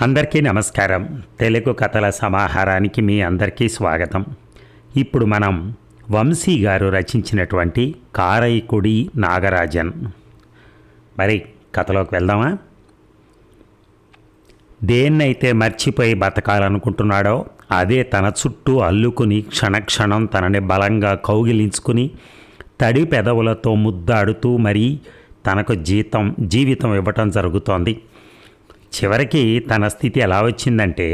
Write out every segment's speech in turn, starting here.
అందరికీ నమస్కారం. తెలుగు కథల సమాహారానికి మీ అందరికీ స్వాగతం. ఇప్పుడు మనం వంశీ గారు రచించినటువంటి కారైకుడి నాగరాజన్. మరి కథలోకి వెళ్దామా? దేన్నైతే మర్చిపోయి బతకాలనుకుంటున్నాడో అదే తన చుట్టూ అల్లుకుని క్షణక్షణం తనని బలంగా కౌగిలించుకుని తడి పెదవులతో ముద్దాడుతూ మరీ తనకు జీతం జీవితం ఇవ్వటం జరుగుతోంది. చివరికి తన స్థితి ఎలా వచ్చిందంటే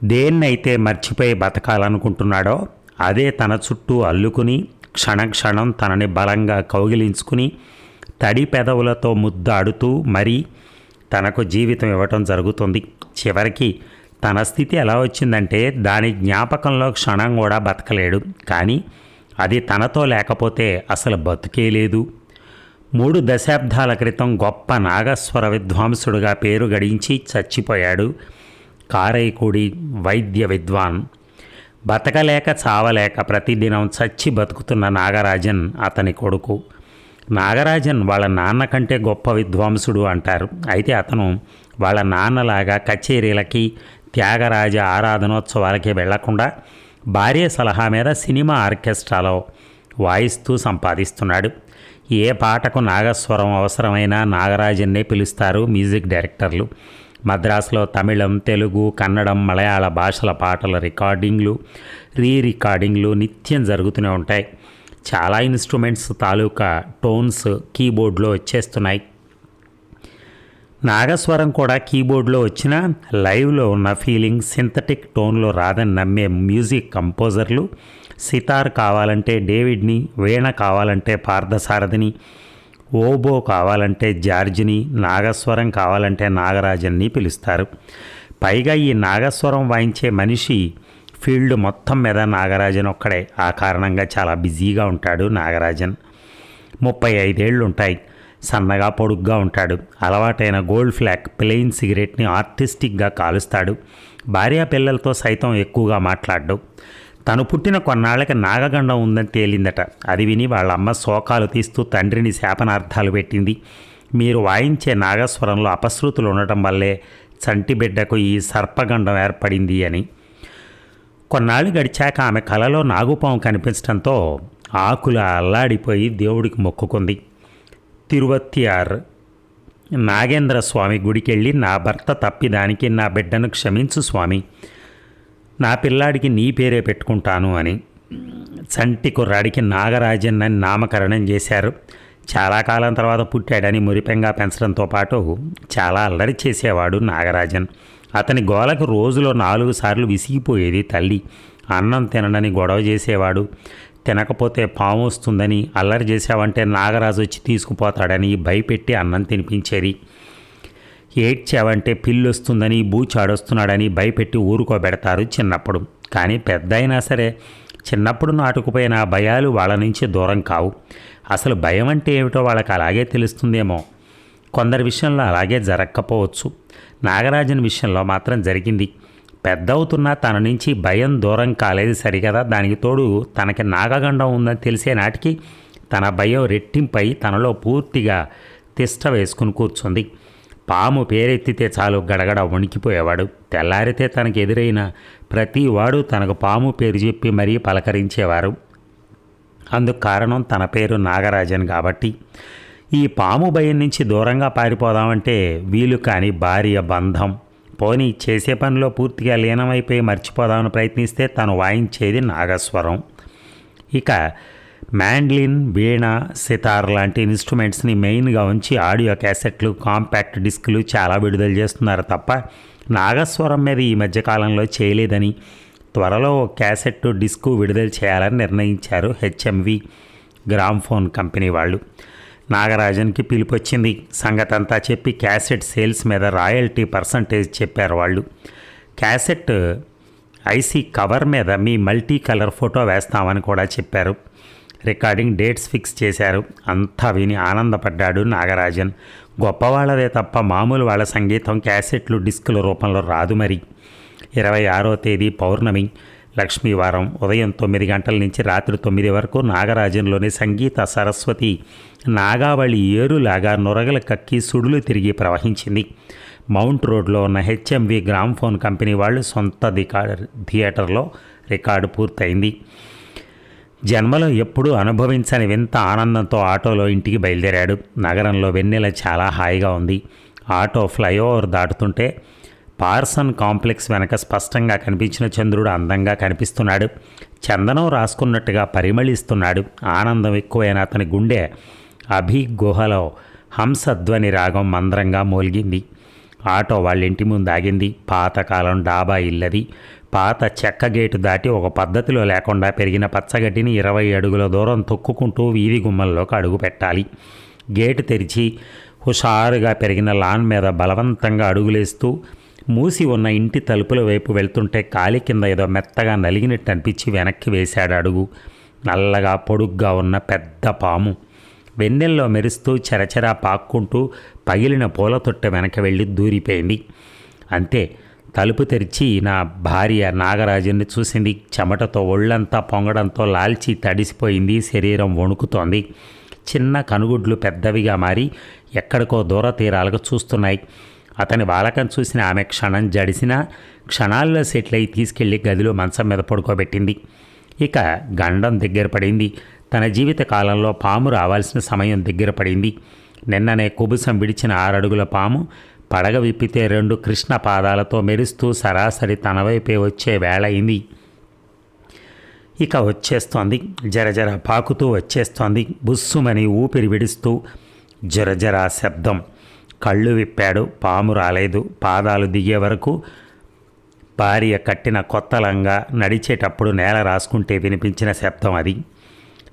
దేన్నైతే మర్చిపోయి బతకాలనుకుంటున్నాడో అదే తన చుట్టూ అల్లుకుని క్షణక్షణం తనని బలంగా కౌగిలించుకుని తడి పెదవులతో ముద్దాడుతూ మరీ తనకు జీవితం ఇవ్వటం జరుగుతుంది. చివరికి తన స్థితి ఎలా వచ్చిందంటే దాని జ్ఞాపకంలో క్షణం కూడా బతకలేడు. కానీ అది తనతో లేకపోతే అసలు బతికేలేదు మూడు దశాబ్దాల క్రితం గొప్ప నాగస్వర విద్వాంసుడుగా పేరు గడించి చచ్చిపోయాడు కారైకుడి వైద్య విద్వాన్. బతకలేక చావలేక ప్రతిదినం చచ్చి బతుకుతున్న నాగరాజన్ అతని కొడుకు. నాగరాజన్ వాళ్ళ నాన్న కంటే గొప్ప విద్వాంసుడు అంటారు. అయితే అతను వాళ్ళ నాన్నలాగా కచేరీలకి త్యాగరాజ ఆరాధనోత్సవాలకి వెళ్ళకుండా భార్య సలహా మీద సినిమా ఆర్కెస్ట్రాలో వాయిస్తూ సంపాదిస్తున్నాడు. ఏ పాటకు నాగస్వరం అవసరమైనా నాగరాజన్నే పిలుస్తారు మ్యూజిక్ డైరెక్టర్లు. మద్రాసులో తమిళం తెలుగు కన్నడం మలయాళ భాషల పాటల రికార్డింగ్లు రీ రికార్డింగ్లు నిత్యం జరుగుతూనే ఉంటాయి. చాలా ఇన్స్ట్రుమెంట్స్ తాలూకా టోన్స్ కీబోర్డ్లో వచ్చేస్తున్నాయి. నాగస్వరం కూడా కీబోర్డ్లో వచ్చిన లైవ్లో ఉన్న ఫీలింగ్ సింథటిక్ టోన్లో రాదని నమ్మే మ్యూజిక్ కంపోజర్లు సితార్ కావాలంటే డేవిడ్ని వీణ కావాలంటే పార్థసారథిని ఓబో కావాలంటే జార్జిని నాగస్వరం కావాలంటే నాగరాజన్ని పిలుస్తారు. పైగా ఈ నాగస్వరం వాయించే మనిషి ఫీల్డ్ మొత్తం మీద నాగరాజన్ ఒక్కడే. ఆ కారణంగా చాలా బిజీగా ఉంటాడు నాగరాజన్. ముప్పై ఐదేళ్ళు ఉంటాయి. సన్నగా పొడుగ్గా ఉంటాడు. అలవాటైన గోల్డ్ ఫ్లాక్ ప్లెయిన్ సిగరెట్ని ఆర్టిస్టిక్గా కాలుస్తాడు. భార్యా పిల్లలతో సైతం ఎక్కువగా మాట్లాడు తను పుట్టిన కొన్నాళ్ళకి నాగగండం ఉందని తేలిందట. అది విని వాళ్ళ అమ్మ శోకాలు తీస్తూ తండ్రిని శాపనార్థాలు పెట్టింది. మీరు వాయించే నాగస్వరంలో అపశృతులు ఉండటం వల్లే చంటి బిడ్డకు ఈ సర్పగండం ఏర్పడింది అని. కొన్నాళ్ళు గడిచాక ఆమె కలలో నాగుపాము కనిపించడంతో ఆకుల అల్లాడిపోయి దేవుడికి మొక్కుకుంది. తిరువత్తియార్ నాగేంద్ర స్వామి గుడికెళ్ళి నా భర్త తప్పిదానికి నా బిడ్డను క్షమించు స్వామి. నా పిల్లాడికి నీ పేరే పెట్టుకుంటాను అని. చంటి కుర్రాడికి నాగరాజన్ అని నామకరణం చేశారు. చాలా కాలం తర్వాత పుట్టాడని మురిపెంగా పెంచడంతో పాటు చాలా అల్లరి చేసేవాడు నాగరాజన్. అతని గోలకు రోజులో నాలుగు సార్లు విసిగిపోయేది తల్లి. అన్నం తినడని గొడవ చేసేవాడు. తినకపోతే పాము వస్తుందని అల్లరి చేసావంటే నాగరాజు వచ్చి తీసుకుపోతాడని భయపెట్టి అన్నం తినిపించేది. ఏడ్చావంటే పిల్లు వస్తుందని బూచాడొస్తున్నాడని భయపెట్టి ఊరుకోబెడతారు చిన్నప్పుడు. కానీ పెద్ద అయినా సరే చిన్నప్పుడు నాటుకుపోయిన ఆ భయాలు వాళ్ళ నుంచి దూరం కావు. అసలు భయం అంటే ఏమిటో వాళ్ళకి అలాగే తెలుస్తుందేమో. కొందరి విషయంలో అలాగే జరగకపోవచ్చు నాగరాజన్ విషయంలో మాత్రం జరిగింది. పెద్ద అవుతున్నా తన నుంచి భయం దూరం కాలేదు సరికదా దానికి తోడు తనకి నాగగండం ఉందని తెలిసే నాటికి తన భయం రెట్టింపై తనలో పూర్తిగా తిష్ట వేసుకుని కూర్చుంది. పాము పేరెత్తితే చాలు గడగడ వణికిపోయేవాడు. తెల్లారితే తనకు ఎదురైన ప్రతి వాడు తనకు పాము పేరు చెప్పి మరీ పలకరించేవారు. అందుకు కారణం తన పేరు నాగరాజన్ కాబట్టి. ఈ పాము భయం నుంచి దూరంగా పారిపోదామంటే వీలు కాని భార్య బంధం. పోనీ చేసే పనిలో పూర్తిగా లీనమైపోయి మర్చిపోదామని ప్రయత్నిస్తే తను వాయించేది నాగస్వరం. ఇక మ్యాండ్లిన్ వీణ సితార్ లాంటి ఇన్స్ట్రుమెంట్స్ని మెయిన్గా ఉంచి ఆడియో క్యాసెట్లు కాంపాక్ట్ డిస్కులు చాలా విడుదల చేస్తున్నారు తప్ప నాగస్వరం మీద ఈ మధ్యకాలంలో చేయలేదని త్వరలో ఓ క్యాసెట్ డిస్కు విడుదల చేయాలని నిర్ణయించారు హెచ్ఎంవి గ్రామ్ఫోన్ కంపెనీ వాళ్ళు. నాగరాజన్కి పిలిపొచ్చింది సంగతంతా చెప్పి క్యాసెట్ సేల్స్ మీద రాయల్టీ పర్సంటేజ్ చెప్పారు వాళ్ళు. క్యాసెట్ ఐసీ కవర్ మీద మీ మల్టీ కలర్ ఫోటో వేస్తామని కూడా చెప్పారు. రికార్డింగ్ డేట్స్ ఫిక్స్ చేశారు. అంతా విని ఆనందపడ్డాడు నాగరాజన్. గొప్పవాళ్ళదే తప్ప మామూలు వాళ్ళ సంగీతం క్యాసెట్లు డిస్కుల రూపంలో రాదు మరి. ఇరవై ఆరో తేదీ పౌర్ణమి లక్ష్మీవారం ఉదయం తొమ్మిది గంటల నుంచి రాత్రి తొమ్మిది వరకు నాగరాజంలోని సంగీత సరస్వతి నాగావళి ఏరులాగా నొరగల కక్కి సుడులు తిరిగి ప్రవహించింది. మౌంట్ రోడ్లో ఉన్న హెచ్ఎంవి గ్రామ్ఫోన్ కంపెనీ వాళ్ళు సొంత రికార్డ్ థియేటర్లో రికార్డు పూర్తయింది. జన్మలో ఎప్పుడూ అనుభవించని వింత ఆనందంతో ఆటోలో ఇంటికి బయలుదేరాడు. నగరంలో వెన్నెల చాలా హాయిగా ఉంది. ఆటో ఫ్లైఓవర్ దాటుతుంటే పార్సన్ కాంప్లెక్స్ వెనక స్పష్టంగా కనిపించిన చంద్రుడు అందంగా కనిపిస్తున్నాడు. చందనం రాసుకున్నట్టుగా పరిమళిస్తున్నాడు. ఆనందం ఎక్కువైన అతని గుండె అభి గుహలో హంసధ్వని రాగం మంద్రంగా మోలిగింది. ఆటో వాళ్ళ ఇంటి ముందు ఆగింది. పాతకాలం డాబా ఇల్లది. పాత చెక్క గేటు దాటి ఒక పద్ధతిలో లేకుండా పెరిగిన పచ్చగడ్డిని ఇరవై అడుగుల దూరం తొక్కుకుంటూ వీధి గుమ్మల్లోకి అడుగు పెట్టాలి. గేటు తెరిచి హుషారుగా పెరిగిన లాన్ మీద బలవంతంగా అడుగులేస్తూ మూసి ఉన్న ఇంటి తలుపుల వైపు వెళ్తుంటే కాలి కింద ఏదో మెత్తగా నలిగినట్టు అనిపించి వెనక్కి వేశాడు అడుగు. నల్లగా పొడుగ్గా ఉన్న పెద్ద పాము. వెన్నెల్లో మెరుస్తూ చెరచెరా పాక్కుంటూ పగిలిన పూల తొట్టె వెనక వెళ్ళి దూరిపోయింది. అంతే తలుపు తెరిచి నా భార్య నాగరాజుని చూసింది. చెమటతో ఒళ్ళంతా పొంగడంతో లాల్చి తడిసిపోయింది. శరీరం వణుకుతోంది. చిన్న కనుగుడ్లు పెద్దవిగా మారి ఎక్కడికో దూర తీరాలకు చూస్తున్నాయి. అతని బాలకం చూసిన ఆమె క్షణం జడిసిన క్షణాల్లో సెటిల్ అయి తీసుకెళ్ళి గదిలో మంచం మీద పడుకోబెట్టింది. ఇక గండం దగ్గర పడింది. తన జీవిత కాలంలో పాము రావాల్సిన సమయం దగ్గర పడింది. నిన్ననే కుబుసం విడిచిన ఆరడుగుల పాము పడగ విప్పితే రెండు కృష్ణ పాదాలతో మెరుస్తూ సరాసరి తన వైపే వచ్చే వేళయింది ఇక వచ్చేస్తోంది. జరజర పాకుతూ వచ్చేస్తోంది. బుస్సుమని ఊపిరి విడుస్తూ జరజర శబ్దం. కళ్ళు విప్పాడు. పాము రాలేదు. పాదాలు దిగే వరకు భార్య కట్టిన కొత్త లంగా నడిచేటప్పుడు నేల రాసుకుంటే వినిపించిన శబ్దం అది.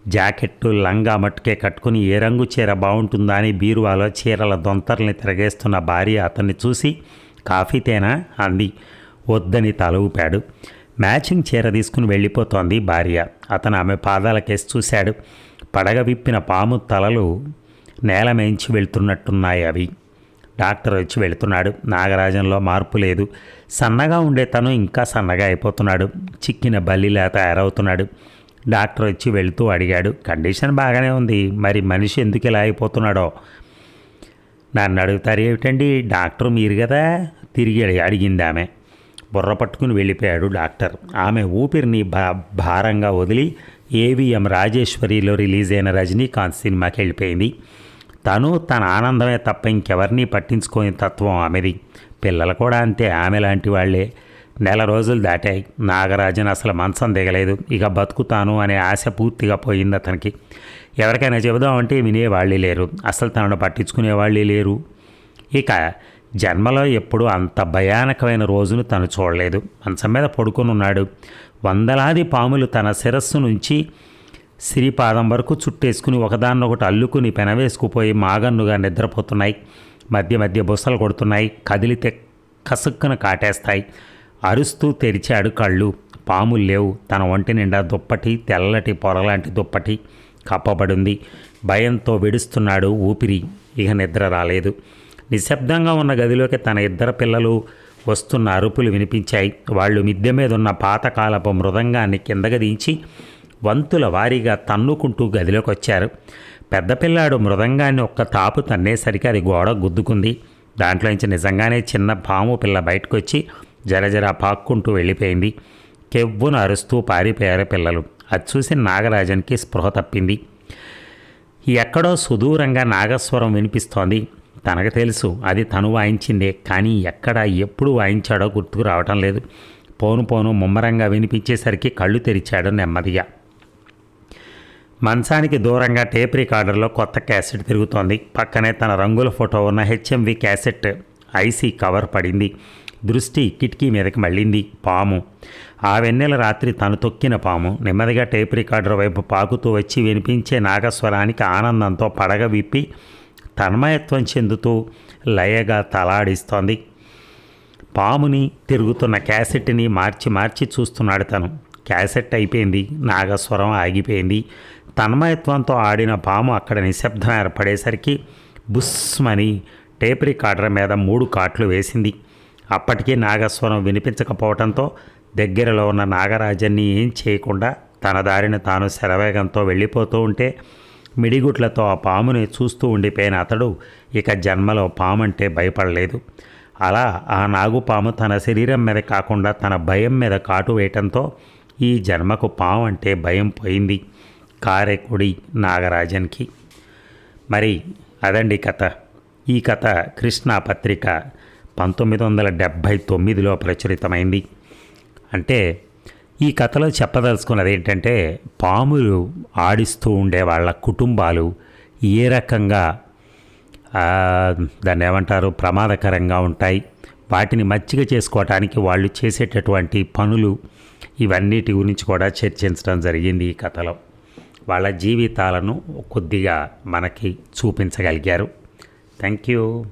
జాకెట్టు లంగా మట్టుకే కట్టుకుని ఏ రంగు చీర బాగుంటుందా అని బీరువాలో చీరల దొంతర్ని తిరగేస్తున్న భార్య అతన్ని చూసి కాఫీ తేనా? అంది. వద్దని తల ఊపాడు మ్యాచింగ్ చీర తీసుకుని వెళ్ళిపోతోంది భార్య. అతను ఆమె పాదాలకేసి చూశాడు. పడగ విప్పిన పాము తలలు నేల మేయించి వెళ్తున్నట్టున్నాయి అవి. డాక్టర్ వచ్చి వెళుతున్నాడు. నాగరాజంలో మార్పు లేదు. సన్నగా ఉండే తను ఇంకా సన్నగా అయిపోతున్నాడు. చిక్కిన బల్లిలా తయారవుతున్నాడు. డాక్టర్ వచ్చి వెళుతూ అడిగాడు కండిషన్ బాగానే ఉంది మరి మనిషి ఎందుకు ఇలా అయిపోతున్నాడో? నన్ను అడుగుతారు ఏమిటండి డాక్టర్ మీరు కదా? తిరిగి అడిగింది ఆమె. బుర్ర పట్టుకుని వెళ్ళిపోయాడు డాక్టర్. ఆమె ఊపిరిని భా భారంగా వదిలి ఏవిఎం రాజేశ్వరిలో రిలీజ్ అయిన రజనీకాంత్ సినిమాకి వెళ్ళిపోయింది. తను తన ఆనందమే తప్ప ఇంకెవరిని పట్టించుకోని తత్వం ఆమెది. పిల్లలు కూడా అంతే ఆమె లాంటి వాళ్ళే. నెల రోజులు దాటాయి. నాగరాజన్ అసలు మంచం దిగలేదు. ఇక బతుకుతాను అనే ఆశ పూర్తిగా పోయింది అతనికి. ఎవరికైనా చెబుదామంటే వినేవాళ్ళే లేరు. అసలు తనను పట్టించుకునే వాళ్ళే లేరు. ఇక జన్మలో ఎప్పుడూ అంత భయానకమైన రోజును తను చూడలేదు. మంచం మీద పడుకొని ఉన్నాడు. వందలాది పాములు తన శిరస్సు నుంచి శ్రీపాదం వరకు చుట్టేసుకుని ఒకదాన్నొకటి అల్లుకుని పెనవేసుకుపోయి మాగన్నుగా నిద్రపోతున్నాయి. మధ్య మధ్య బుసలు కొడుతున్నాయి. కదిలితే కసుక్కున కాటేస్తాయి. అరుస్తూ తెరిచాడు కళ్ళు. పాములు లేవు. తన ఒంటి నిండా దుప్పటి తెల్లటి పొరలాంటి దుప్పటి కప్పబడింది. భయంతో విడుస్తున్నాడు ఊపిరి. ఇక నిద్ర రాలేదు. నిశ్శబ్దంగా ఉన్న గదిలోకి తన ఇద్దరు పిల్లలు వస్తున్న అరుపులు వినిపించాయి. వాళ్ళు మిద్దె మీద ఉన్న పాతకాలపు మృదంగాన్ని కిందకి దించి వంతుల వారీగా తన్నుకుంటూ గదిలోకి వచ్చారు పెద్ద పిల్లాడు మృదంగాన్ని ఒక్క తాపు తన్నేసరికి అది గోడ గుద్దుకుంది. దాంట్లోంచి నిజంగానే చిన్న పాము పిల్ల బయటకు వచ్చి జరజర పాక్కుంటూ వెళ్ళిపోయింది. కెవ్వును అరుస్తూ పారిపోయారు పిల్లలు. అది చూసి నాగరాజన్కి స్పృహ తప్పింది. ఎక్కడో సుదూరంగా నాగస్వరం వినిపిస్తోంది. తనకు తెలుసు అది తను వాయించిందే కానీ ఎక్కడ ఎప్పుడు వాయించాడో గుర్తుకు రావటం లేదు. పోను పోను ముమ్మరంగా వినిపించేసరికి కళ్ళు తెరిచాడు నెమ్మదిగా. మంచానికి దూరంగా టేప్ రికార్డర్లో కొత్త క్యాసెట్ తిరుగుతోంది. పక్కనే తన రంగుల ఫోటో ఉన్న హెచ్ఎంవి క్యాసెట్ ఐసీ కవర్ పడింది. దృష్టి కిటికీ మీదకి మళ్ళింది పాము. ఆ వెన్నెల రాత్రి తను తొక్కిన పాము నెమ్మదిగా టేప్ రికార్డర్ వైపు పాకుతూ వచ్చి వినిపించే నాగస్వరానికి ఆనందంతో పడగ విప్పి తన్మయత్వం చెందుతూ లయగా తలాడిస్తోంది. పాముని తిరుగుతున్న క్యాసెట్ని మార్చి మార్చి చూస్తున్నాడు తను. క్యాసెట్ అయిపోయింది నాగస్వరం ఆగిపోయింది. తన్మయత్వంతో ఆడిన పాము అక్కడ నిశ్శబ్దం ఏర్పడేసరికి బుస్మని టేప్ రికార్డర్ మీద మూడు కాట్లు వేసింది. అప్పటికీ నాగస్వరం వినిపించకపోవడంతో దగ్గరలో ఉన్న నాగరాజన్ని ఏం చేయకుండా తన దారిని తాను శరవేగంతో వెళ్ళిపోతూ ఉంటే మిడిగుట్లతో ఆ పాముని చూస్తూ ఉండిపోయిన అతడు ఇక జన్మలో పాము అంటే భయపడలేదు. అలా ఆ నాగుపాము తన శరీరం మీద కాకుండా తన భయం మీద కాటు వేయటంతో ఈ జన్మకు పాము అంటే భయం పోయింది. కారెకుడి నాగరాజన్కి. మరి అదండి కథ. ఈ కథ కృష్ణా పత్రిక పంతొమ్మిది వందల డెబ్భై తొమ్మిదిలో ప్రచురితమైంది అంటే ఈ కథలో చెప్పదలుచుకున్నది ఏంటంటే పాములు ఆడిస్తూ ఉండే వాళ్ళ కుటుంబాలు ఏ రకంగా దాన్ని ఏమంటారు ప్రమాదకరంగా ఉంటాయి. వాటిని మచ్చిక చేసుకోవటానికి వాళ్ళు చేసేటటువంటి పనులు ఇవన్నిటి గురించి కూడా చర్చించడం జరిగింది ఈ కథలో. వాళ్ళ జీవితాలను కొద్దిగా మనకి చూపించగలిగారు. Thank you